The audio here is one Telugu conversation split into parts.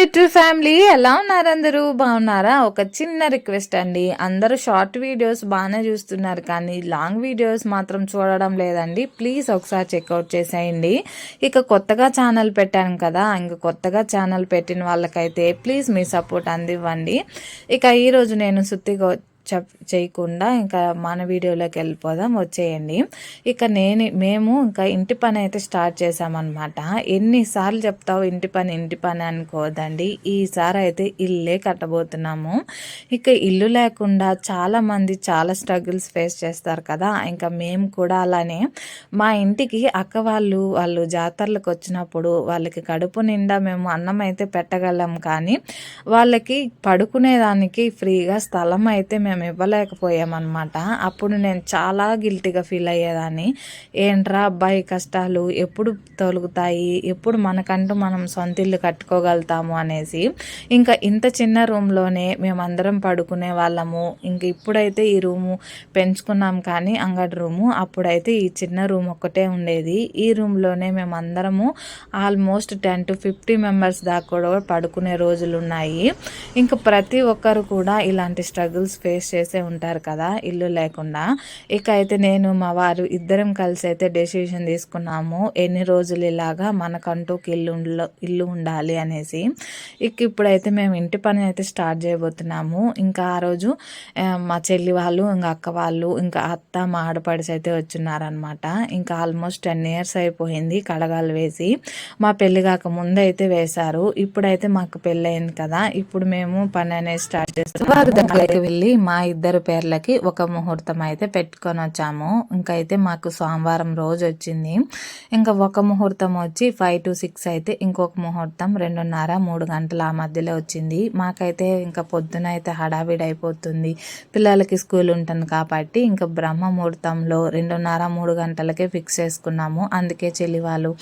యూట్యూబ్ ఫ్యామిలీ ఎలా ఉన్నారు అందరూ? బాగున్నారా? ఒక చిన్న రిక్వెస్ట్ అండి. అందరూ షార్ట్ వీడియోస్ బాగానే చూస్తున్నారు కానీ లాంగ్ వీడియోస్ మాత్రం చూడడం లేదండి. ప్లీజ్ ఒకసారి చెక్అవుట్ చేసేయండి. ఇక కొత్తగా ఛానల్ పెట్టాను కదా ఇంక కొత్తగా ఛానల్ పెట్టిన వాళ్ళకైతే ప్లీజ్ మీ సపోర్ట్ అందివ్వండి. ఇక ఈరోజు నేను సుత్తిగా చేయకుండా ఇంకా మన వీడియోలోకి వెళ్ళిపోదాం. వచ్చేయండి. ఇక నేను మేము ఇంకా ఇంటి పని అయితే స్టార్ట్ చేసామన్నమాట ఎన్నిసార్లు చెప్తావు ఇంటి పని ఇంటి పని అనుకోదండి ఈసారి అయితే ఇల్లే కట్టబోతున్నాము. ఇక ఇల్లు లేకుండా చాలామంది చాలా స్ట్రగుల్స్ ఫేస్ చేస్తారు కదా. ఇంకా మేము కూడా అలానే. మా ఇంటికి అక్క వాళ్ళు వాళ్ళు జాతరలకు వచ్చినప్పుడు వాళ్ళకి కడుపు నిండా మేము అన్నం అయితే పెట్టగలం కానీ వాళ్ళకి పడుకునేదానికి ఫ్రీగా స్థలం అయితే మేము మేము ఇవ్వలేకపోయామన్నమాట. అప్పుడు నేను చాలా గిల్టీగా ఫీల్ అయ్యేదాన్ని. ఏంట్రా అబ్బాయి కష్టాలు ఎప్పుడు తొలుగుతాయి ఎప్పుడు మనకంటూ మనం సొంత ఇల్లు కట్టుకోగలుగుతాము అనేసి. ఇంకా ఇంత చిన్న రూమ్లోనే మేమందరం పడుకునే వాళ్ళము. ఇంక ఇప్పుడైతే ఈ రూము పెంచుకున్నాం కానీ అంగడి రూము. అప్పుడైతే ఈ చిన్న రూమ్ ఒక్కటే ఉండేది. ఈ రూమ్లోనే మేమందరము almost ten to fifty members దాకా కూడా పడుకునే రోజులు ఉన్నాయి ఇంకా ప్రతి ఒక్కరు కూడా ఇలాంటి స్ట్రగుల్స్ ఫేస్ చేసే ఉంటారు కదా ఇల్లు లేకుండా. ఇక అయితే నేను మా వారు ఇద్దరం కలిసి అయితే డెసిషన్ తీసుకున్నాము. ఎన్ని రోజులు ఇలాగా మనకంటూ ఇల్లు ఇల్లు ఉండాలి అనేసి. ఇక ఇప్పుడైతే మేము ఇంటి పని అయితే స్టార్ట్ చేయబోతున్నాము. ఇంకా ఆ రోజు మా చెల్లి వాళ్ళు ఇంకా అక్క వాళ్ళు ఇంకా అత్త మా ఆడపడిసి అయితే వచ్చున్నారనమాట ఇంకా ఆల్మోస్ట్ టెన్ ఇయర్స్ అయిపోయింది కడగాలు వేసి. మా పెళ్ళి కాక ముందు అయితే వేశారు. ఇప్పుడైతే మాకు పెళ్ళి అయింది కదా ఇప్పుడు మేము పని అనేది స్టార్ట్ చేస్తాం వారి దగ్గరికి వెళ్ళి మా ఇద్దరు పేర్లకి ఒక ముహూర్తం అయితే పెట్టుకొని వచ్చాము ఇంకా అయితే మాకు సోమవారం రోజు వచ్చింది ఇంకా ఒక ముహూర్తం వచ్చి ఫైవ్ టు సిక్స్ అయితే ఇంకొక ముహూర్తం రెండున్నర మూడు గంటల ఆ మధ్యలో వచ్చింది. మాకైతే ఇంకా పొద్దున అయితే హడావిడి అయిపోతుంది పిల్లలకి స్కూల్ ఉంటుంది కాబట్టి ఇంకా బ్రహ్మ ముహూర్తంలో రెండున్నర మూడు గంటలకే ఫిక్స్ చేసుకున్నాము. అందుకే చెల్లి వాళ్ళు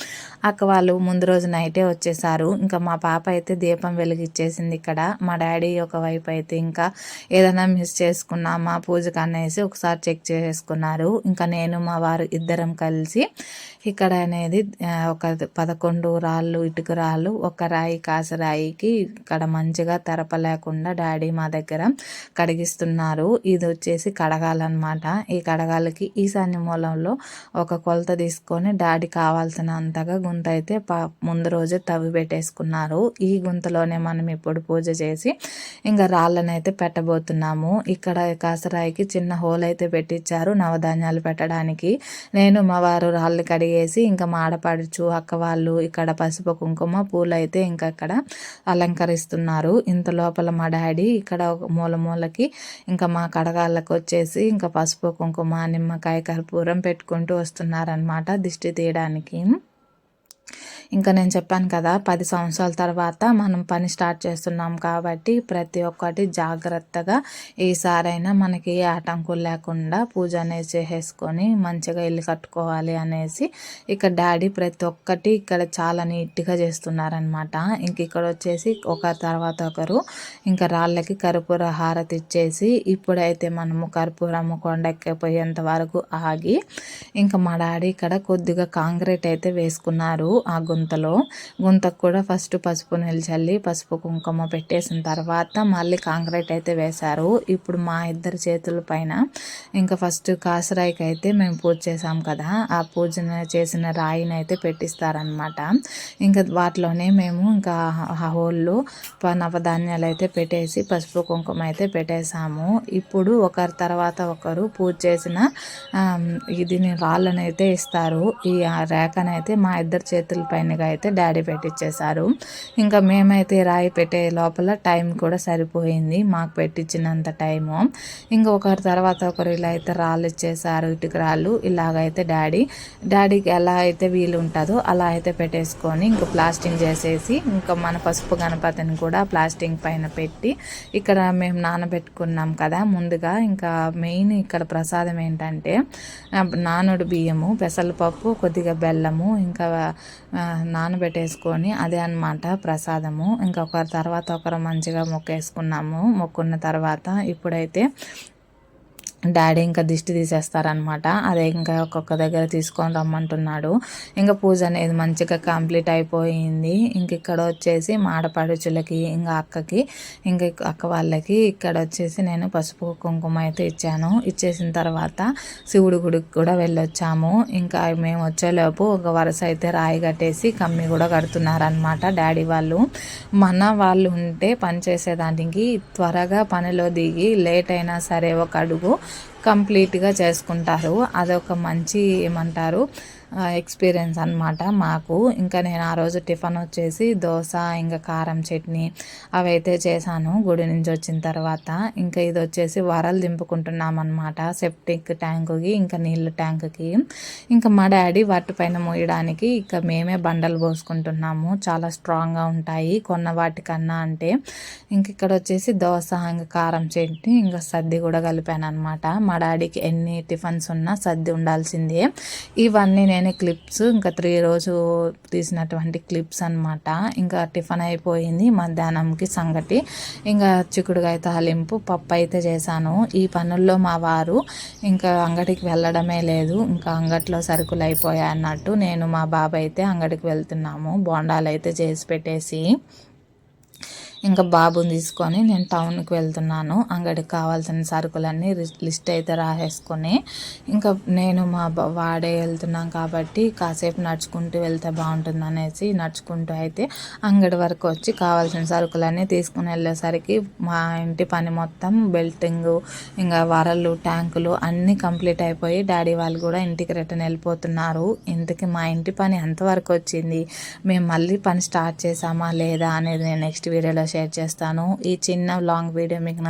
అక్క వాళ్ళు ముందు రోజు నైటే వచ్చేసారు. ఇంకా మా పాప అయితే దీపం వెలిగిచ్చేసింది ఇక్కడ. మా డాడీ ఒక వైపు అయితే ఇంకా ఏదైనా మిస్ చేసుకున్నామా? పూజకు అనేసి ఒకసారి చెక్ చేసుకున్నారు. ఇంకా నేను మా వారు ఇద్దరం కలిసి ఇక్కడ అనేది ఒక పదకొండు రాళ్ళు ఇటుక రాళ్ళు ఒక రాయి కాసరాయికి ఇక్కడ మంచిగా తెరపలేకుండా డాడీ మా దగ్గర కడిగిస్తున్నారు. ఇది వచ్చేసి కడగాలన్నమాట. ఈ కడగాలకి ఈశాన్య మూలంలో ఒక కొలత తీసుకొని డాడీ కావాల్సినంతగా గుంత అయితే ముందు రోజే తవ్వి పెట్టేసుకున్నారు. ఈ గుంతలోనే మనం ఇప్పుడు పూజ చేసి ఇంకా రాళ్ళనైతే పెట్టబోతున్నాము. ఇక్కడ కాసరాయికి చిన్న హోల్ అయితే పెట్టించారు నవధాన్యాలు పెట్టడానికి. నేను మా వారు రాళ్ళు కడిగేసి ఇంకా మాడపడుచు అక్క వాళ్ళు ఇక్కడ పసుపు కుంకుమ పూలు అయితే ఇంకా అక్కడ అలంకరిస్తున్నారు. ఇంత లోపల మా డాడీ ఇక్కడ ఒక మూల మూలకి ఇంకా మా కడగాళ్ళకు వచ్చేసి ఇంకా పసుపు కుంకుమ నిమ్మకాయ కర్పూరం పెట్టుకుంటూ వస్తున్నారనమాట దిష్టి తీయడానికి. ఇంకా నేను చెప్పాను కదా పది సంవత్సరాల తర్వాత మనం పని స్టార్ట్ చేస్తున్నాం కాబట్టి ప్రతి ఒక్కటి జాగ్రత్తగా ఈసారైనా మనకి ఏ ఆటంకులు లేకుండా పూజ అనేది చేసేసుకొని మంచిగా ఇల్లు కట్టుకోవాలి అనేసి ఇక డాడీ ప్రతి ఒక్కటి ఇక్కడ చాలా నీట్గా చేస్తున్నారనమాట ఇంక ఇక్కడ వచ్చేసి ఒక తర్వాత ఒకరు ఇంకా రాళ్ళకి కర్పూర హారతి ఇచ్చేసి ఇప్పుడైతే మనము కర్పూరము కొండెక్కిపోయేంత వరకు ఆగి ఇంకా మా డాడీ ఇక్కడ కొద్దిగా కాంక్రీట్ అయితే వేసుకున్నారు. ఆ గుంతలో. గుంతకు కూడా ఫస్ట్ పసుపు నిల్చల్లి పసుపు కుంకుమ పెట్టేసిన తర్వాత మళ్ళీ కాంక్రీట్ అయితే వేశారు. ఇప్పుడు మా ఇద్దరి చేతుల పైన ఇంకా ఫస్ట్ కాసరాయికి అయితే మేము పూజ చేసాం కదా. ఆ పూజ చేసిన రాయిని అయితే పెట్టిస్తారనమాట ఇంకా వాటిలోనే మేము ఇంకా హోళ్ళు నవధాన్యాలు అయితే పెట్టేసి పసుపు కుంకుమ అయితే పెట్టేశాము. ఇప్పుడు ఒకరి తర్వాత ఒకరు పూజ చేసిన ఇది రాళ్ళనైతే అయితే ఇస్తారు. ఈ రేఖనైతే మా ఇద్దరు చేతుల పైన పైనగా అయితే డాడీ పెట్టించేశారు ఇంకా మేమైతే రాయి పెట్టే లోపల టైం కూడా సరిపోయింది. మాకు పెట్టించినంత టైము. ఇంకా ఒకరి తర్వాత ఒకరు ఇలా అయితే రాళ్ళు ఇచ్చేసారు ఇటుక రాళ్ళు. ఇలాగైతే డాడీ డాడీకి ఎలా అయితే వీలు ఉంటుందో అలా అయితే పెట్టేసుకొని ఇంకా ప్లాస్టింగ్ చేసేసి ఇంకా మన పసుపు గణపతిని కూడా ప్లాస్టింగ్ పైన పెట్టి ఇక్కడ మేము నానబెట్టుకున్నాం కదా ముందుగా. ఇంకా మెయిన్ ఇక్కడ ప్రసాదం ఏంటంటే నానుడు బియ్యము పెసలపప్పు కొద్దిగా బెల్లము ఇంకా నానబెట్టేసుకొని అదే అనమాట ప్రసాదము. ఇంకొకరి తర్వాత ఒకరు మంచిగా మొక్కేసుకున్నాము. మొక్కున్న తర్వాత ఇప్పుడైతే డాడీ ఇంకా దిష్టి తీసేస్తారనమాట అదే ఇంకా ఒక్కొక్క దగ్గర తీసుకొని రమ్మంటున్నాడు. ఇంకా పూజ అనేది మంచిగా కంప్లీట్ అయిపోయింది. ఇంక ఇక్కడ వచ్చేసి మాడపడుచులకి ఇంకా అక్కకి ఇంకా అక్క వాళ్ళకి ఇక్కడ వచ్చేసి నేను పసుపు కుంకుమ అయితే ఇచ్చాను. ఇచ్చేసిన తర్వాత శివుడి గుడికి కూడా వెళ్ళొచ్చాము. ఇంకా మేము వచ్చేలోపు ఒక వరుస అయితే రాయి కట్టేసి కమ్మి కూడా కడుతున్నారనమాట డాడీ వాళ్ళు. మన వాళ్ళు ఉంటే పని చేసేదానికి త్వరగా పనిలో దిగి లేట్ అయినా సరే ఒక అడుగు కంప్లీట్గా చేసుకుంటారు. అదొక మంచి ఏమంటారు ఎక్స్పీరియన్స్ అనమాట మాకు ఇంకా నేను ఆ రోజు టిఫిన్ వచ్చేసి దోశ ఇంకా కారం చట్నీ అవైతే చేశాను గుడి నుంచి వచ్చిన తర్వాత. ఇంకా ఇది వచ్చేసి వరలు దింపుకుంటున్నాం అనమాట సెప్టిక్ ట్యాంకుకి ఇంకా నీళ్ళ ట్యాంకుకి. ఇంకా మా డాడీ వాటి పైన మోయడానికి ఇంకా మేమే బండలు పోసుకుంటున్నాము. చాలా స్ట్రాంగ్గా ఉంటాయి. కొన్న వాటికన్నా అంటే ఇంక ఇక్కడ వచ్చేసి దోశ ఇంకా కారం చట్నీ ఇంకా సద్ది కూడా కలిపాను అనమాట మా డాడీకి ఎన్ని టిఫిన్స్ ఉన్నా సర్ది ఉండాల్సిందే. ఇవన్నీ నేను క్లిప్స్ ఇంకా త్రీ రోజు తీసినటువంటి క్లిప్స్ అనమాట ఇంకా టిఫిన్ అయిపోయింది మధ్యాహ్నంకి సంగటి. ఇంకా చిక్కుడుగాయ తాలింపు పప్పు అయితే చేశాను. ఈ పనుల్లో మా వారు ఇంకా అంగడికి వెళ్ళడమే లేదు. ఇంకా అంగట్లో సరుకులు అయిపోయాయి అన్నట్టు నేను మా బాబాయ్ అయితే అంగడికి వెళ్తున్నాము. బోండాలు అయితే చేసి పెట్టేసి ఇంకా బాబుని తీసుకొని నేను టౌన్కి వెళ్తున్నాను. అంగడికి కావాల్సిన సరుకులన్నీ లిస్ట్ అయితే రాసేసుకొని ఇంకా నేను మా వాడే వెళ్తున్నాం కాబట్టి కాసేపు నడుచుకుంటూ వెళ్తే బాగుంటుంది అనేసి నడుచుకుంటూ అయితే అంగడి వరకు వచ్చి కావాల్సిన సరుకులన్నీ తీసుకుని వెళ్ళేసరికి మా ఇంటి పని మొత్తం బెల్టింగ్ ఇంకా వరలు ట్యాంకులు అన్నీ కంప్లీట్ అయిపోయి డాడీ వాళ్ళు కూడా ఇంటికి రిటర్న్ వెళ్ళిపోతున్నారు. ఇంతకి మా ఇంటి పని ఎంతవరకు వచ్చింది? మేము మళ్ళీ పని స్టార్ట్ చేసామా లేదా అనేది నేను నెక్స్ట్ వీడియోలో షేర్ చేస్తాను. ఈ చిన్న లాంగ్ వీడియో మీకు